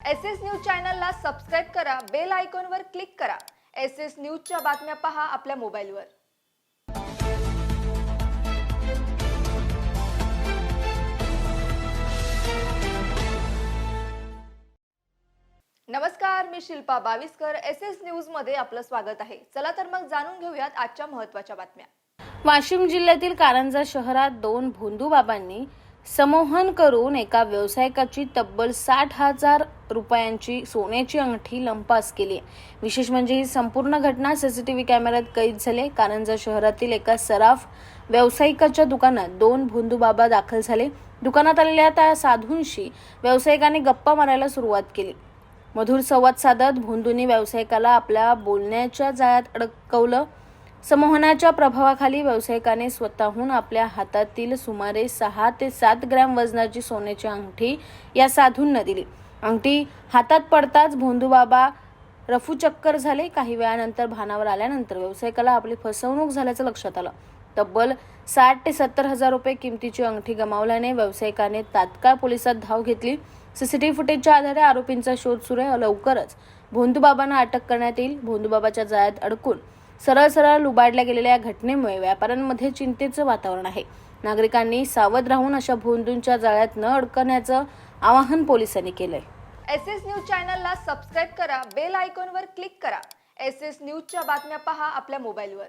S S news चॅनलला subscribe करा bell आयकॉनवर क्लिक करा. एस एस न्यूजच्या बातम्या पहा आपल्या मोबाईलवर. नमस्कार मी शिल्पा बावीसकर. एस एस न्यूजमध्ये आपलं स्वागत आहे. चला तर मग जाणून घेऊयात आजच्या महत्त्वाच्या बातम्या. वाशिम जिल्ह्यातील कारंजा शहरात दोन भोंदू बाबांनी समोहन करून एका व्यावसायिकाची तब्बल साठ हजार रुपयांची सोन्याची अंगठी लंपास केली. विशेष म्हणजे ही संपूर्ण घटना सीसीटीव्ही कॅमेऱ्यात कैद झाले कारंजा शहरातील एका सराफ व्यावसायिकाच्या दुकानात दोन भोंदूबाबा दाखल झाले. दुकानात आलेल्या त्या साधूंशी व्यावसायिकाने गप्पा मारायला सुरुवात केली. मधुर संवाद साधत भोंदूंनी व्यावसायिकाला आपल्या बोलण्याच्या जाळ्यात अडकवलं. समोहनाच्या प्रभावाखाली व्यावसायिकाने स्वतःहून आपल्या हातातील सुमारे सहा ते सात ग्रॅम वजनाची सोन्याची अंगठी या साधूंना दिली. अंगठी हातात पडताच भोंदूबाबा रफूचक्कर झाले. काही वेळानंतर भानावर आल्यानंतर व्यावसायिकाला आपली फसवणूक झाल्याचं लक्षात आलं. तब्बल साठ ते सत्तर हजार रुपये किमतीची अंगठी गमावल्याने व्यावसायिकाने तात्काळ पोलिसात धाव घेतली. सीसीटीव्ही फुटेजच्या आधारे आरोपींचा शोध सुरू आहे. लवकरच भोंदूबाबांना अटक करण्यात येईल. भोंदूबाबाच्या जाळ्यात अडकून सरळ सरळ लुबाडल्या गेलेल्या या घटनेमुळे व्यापाऱ्यांमध्ये चिंतेचं वातावरण आहे. नागरिकांनी सावध राहून अशा भोंदूंच्या जाळ्यात न अडकण्याचं आवाहन पोलिसांनी केलंय. एस एस न्यूज चॅनलला सबस्क्राईब करा बेल आयकॉनवर क्लिक करा. एस एस न्यूजच्या बातम्या पहा आपल्या मोबाईलवर.